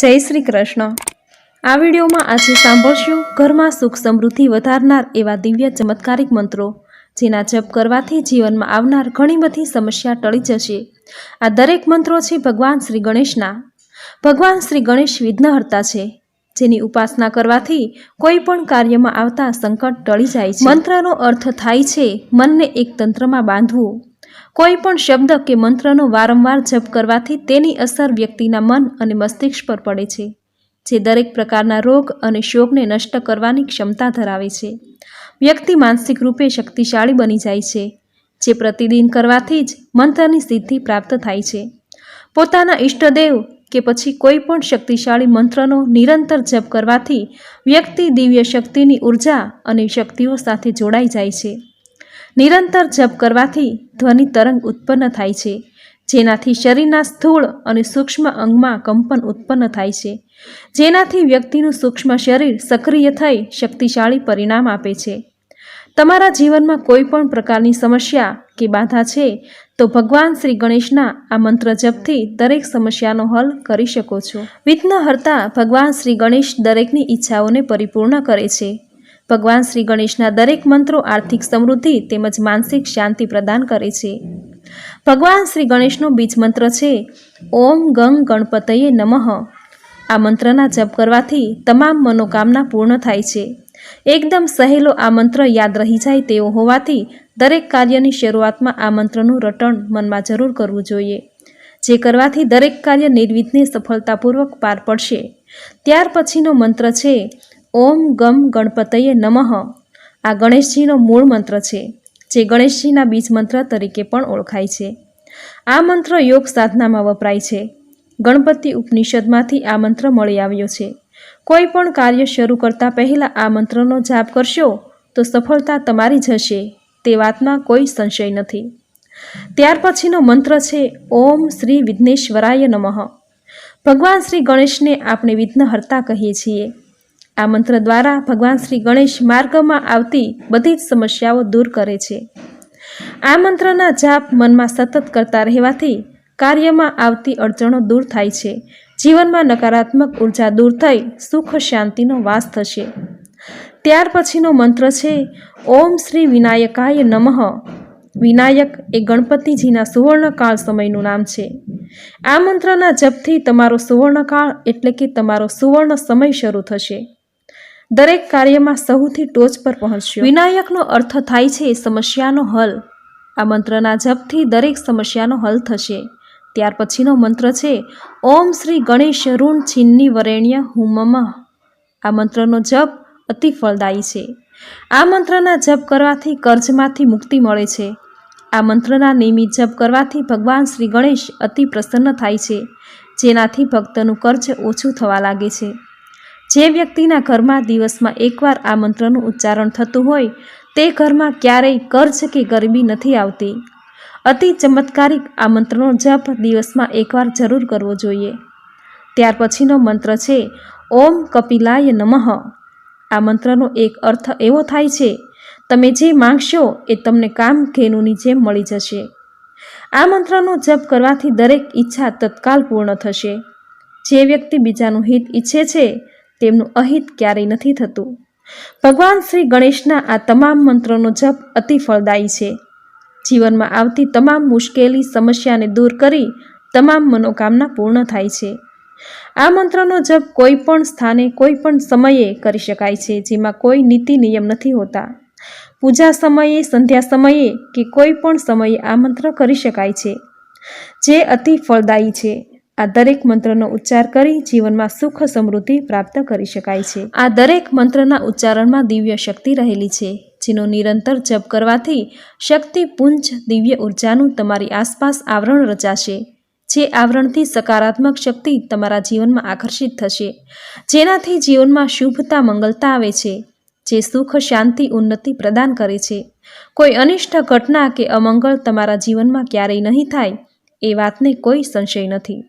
જય શ્રી કૃષ્ણ. આ વિડીયોમાં આજે સાંભળશું ઘરમાં સુખ સમૃદ્ધિ વધારનાર એવા દિવ્ય ચમત્કારિક મંત્રો, જેના જપ કરવાથી જીવનમાં આવનાર ઘણી બધી સમસ્યા ટળી જશે. આ દરેક મંત્રો છે ભગવાન શ્રી ગણેશના. ભગવાન શ્રી ગણેશ વિઘ્નહર્તા છે, જેની ઉપાસના કરવાથી કોઈ પણ કાર્યમાં આવતા સંકટ ટળી જાય છે. મંત્રનો અર્થ થાય છે, મનને એક તંત્રમાં બાંધવું. કોઈ પણ શબ્દ કે મંત્રનો વારંવાર જપ કરવાથી તેની અસર વ્યક્તિના મન અને મસ્તિષ્ક પર પડે છે, જે દરેક પ્રકારના રોગ અને શોકને નષ્ટ કરવાની ક્ષમતા ધરાવે છે. વ્યક્તિ માનસિક રૂપે શક્તિશાળી બની જાય છે, જે પ્રતિદિન કરવાથી જ મંત્રની સિદ્ધિ પ્રાપ્ત થાય છે. પોતાના ઈષ્ટદેવ કે પછી કોઈ પણ શક્તિશાળી મંત્રનો નિરંતર જપ કરવાથી વ્યક્તિ દિવ્ય શક્તિની ઊર્જા અને શક્તિઓ સાથે જોડાઈ જાય છે. નિરંતર જપ કરવાથી ધ્વનિ તરંગ ઉત્પન્ન થાય છે. જેનાથી શરીરના સ્થૂળ અને સૂક્ષ્મ અંગમાં કંપન ઉત્પન્ન થાય છે. જેનાથી વ્યક્તિનું સૂક્ષ્મ શરીર સક્રિય થઈ શક્તિશાળી પરિણામ આપે છે. તમારા જીવનમાં કોઈ પણ પ્રકારની સમસ્યા કે બાધા છે તો ભગવાન શ્રી ગણેશના આ મંત્ર જપથી દરેક સમસ્યાનો હલ કરી શકો છો. વિઘ્નહર્તા ભગવાન શ્રી ગણેશ દરેકની ઈચ્છાઓને પરિપૂર્ણ કરે છે. ભગવાન શ્રી ગણેશના દરેક મંત્રો આર્થિક સમૃદ્ધિ તેમજ માનસિક શાંતિ પ્રદાન કરે છે. ભગવાન શ્રી ગણેશનો બીજ મંત્ર છે, ઓમ ગંગ ગણપતયે નમઃ. આ મંત્રના જપ કરવાથી તમામ મનોકામના પૂર્ણ થાય છે. એકદમ સહેલો આ મંત્ર યાદ રહી જાય તેવો હોવાથી દરેક કાર્યની શરૂઆતમાં આ મંત્રનું રટણ મનમાં જરૂર કરવું જોઈએ. જે કરવાથી દરેક કાર્ય નિર્વિઘ્ને સફળતાપૂર્વક પાર પડશે. ત્યાર પછીનો મંત્ર છે ઓમ ગમ ગણપતયે નમઃ. આ ગણેશજીનો મૂળ મંત્ર છે, જે ગણેશજીના બીજ મંત્ર તરીકે પણ ઓળખાય છે. આ મંત્ર યોગ સાધનામાં વપરાય છે. ગણપતિ ઉપનિષદમાંથી આ મંત્ર મળી આવ્યો છે. કોઈ પણ કાર્ય શરૂ કરતા પહેલાં આ મંત્રનો જાપ કરશો, તો સફળતા તમારી જ હશે, તે વાતમાં કોઈ સંશય નથી. ત્યાર પછીનો મંત્ર છે, ઓમ શ્રી વિઘ્નેશ્વરાય નમઃ. ભગવાન શ્રી ગણેશને આપણે વિઘ્નહર્તા કહીએ છીએ. આ મંત્ર દ્વારા ભગવાન શ્રી ગણેશ માર્ગમાં આવતી બધી જ સમસ્યાઓ દૂર કરે છે. આ મંત્રના જાપ મનમાં સતત કરતા રહેવાથી કાર્યમાં આવતી અડચણો દૂર થાય છે. જીવનમાં નકારાત્મક ઊર્જા દૂર થઈ સુખ શાંતિનો વાસ થશે. ત્યાર પછીનો મંત્ર છે, ઓમ શ્રી વિનાયકાય નમઃ. વિનાયક એ ગણપતિજીના સુવર્ણકાળ સમયનું નામ છે. આ મંત્રના જપથી તમારો સુવર્ણકાળ એટલે કે તમારો સુવર્ણ સમય શરૂ થશે. દરેક કાર્યમાં સૌથી ટોચ પર પહોંચ્યો. વિનાયકનો અર્થ થાય છે સમસ્યાનો હલ. આ મંત્રના જપથી દરેક સમસ્યાનો હલ થશે. ત્યાર પછીનો મંત્ર છે, ઓમ શ્રી ગણેશ ઋણ છિન્ની વરેણ્ય હુમમ આ મંત્રનો જપ અતિ ફળદાયી છે. આ મંત્રના જપ કરવાથી કર્જમાંથી મુક્તિ મળે છે. આ મંત્રના નિયમિત જપ કરવાથી ભગવાન શ્રી ગણેશ અતિ પ્રસન્ન થાય છે. જેનાથી ભક્તનું કર્જ ઓછું થવા લાગે છે. જે વ્યક્તિના ઘરમાં દિવસમાં એકવાર આ મંત્રનું ઉચ્ચારણ થતું હોય, તે ઘરમાં ક્યારેય કર્જ કે ગરીબી નથી આવતી. અતિ ચમત્કારિક આ મંત્રનો જપ દિવસમાં એકવાર જરૂર કરવો જોઈએ. ત્યાર પછીનો મંત્ર છે, ઓમ કપિલાય નમઃ. આ મંત્રનો એક અર્થ એવો થાય છે, તમે જે માંગશો એ તમને કામ ઘેનુની જેમ મળી જશે. આ મંત્રનો જપ કરવાથી દરેક ઈચ્છા તત્કાલ પૂર્ણ થશે. જે વ્યક્તિ બીજાનું હિત ઈચ્છે છે તેમનું અહિત ક્યારેય નથી થતું. ભગવાન શ્રી ગણેશના આ તમામ મંત્રોનો જપ અતિ ફળદાયી છે. જીવનમાં આવતી તમામ મુશ્કેલી, સમસ્યાને દૂર કરી તમામ મનોકામના પૂર્ણ થાય છે. આ મંત્રનો જપ કોઈ પણ સ્થાને, કોઈ પણ સમયે કરી શકાય છે, જેમાં કોઈ નીતિ નિયમ નથી હોતા. પૂજા સમયે, સંધ્યા સમયે કે કોઈ પણ સમયે આ મંત્ર કરી શકાય છે, જે અતિ ફળદાયી છે. આ દરેક મંત્રનો ઉચ્ચાર કરી જીવનમાં સુખ સમૃદ્ધિ પ્રાપ્ત કરી શકાય છે. આ દરેક મંત્રના ઉચ્ચારણમાં દિવ્ય શક્તિ રહેલી છે, જેનો નિરંતર જપ કરવાથી શક્તિ, પુંજ, દિવ્ય ઉર્જાનું તમારી આસપાસ આવરણ રચાશે, જે આવરણથી સકારાત્મક શક્તિ તમારા જીવનમાં આકર્ષિત થશે. જેનાથી જીવનમાં શુભતા, મંગલતા આવે છે, જે સુખ, શાંતિ, ઉન્નતિ પ્રદાન કરે છે. કોઈ અનિષ્ટ ઘટના કે અમંગળ તમારા જીવનમાં ક્યારેય નહીં થાય, એ વાતને કોઈ સંશય નથી.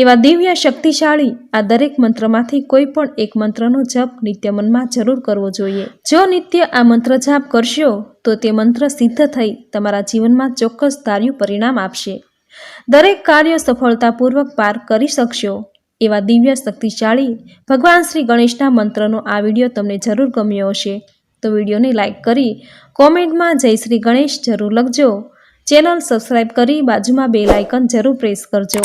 એવા દિવ્ય શક્તિશાળી આ દરેક મંત્રમાંથી કોઈ પણ એક મંત્રનો જપ નિત્ય મનમાં જરૂર કરવો જોઈએ. જો નિત્ય આ મંત્ર જાપ કરશો, તો તે મંત્ર સિદ્ધ થઈ તમારા જીવનમાં ચોક્કસ ધાર્યું પરિણામ આપશે. દરેક કાર્ય સફળતાપૂર્વક પાર કરી શકશો. એવા દિવ્ય શક્તિશાળી ભગવાન શ્રી ગણેશના મંત્રનો આ વીડિયો તમને જરૂર ગમ્યો હશે. તો વિડીયોને લાઇક કરી કોમેન્ટમાં જય શ્રી ગણેશ જરૂર લખજો. ચેનલ સબસ્ક્રાઇબ કરી બાજુમાં બે લાઇકન જરૂર પ્રેસ કરજો.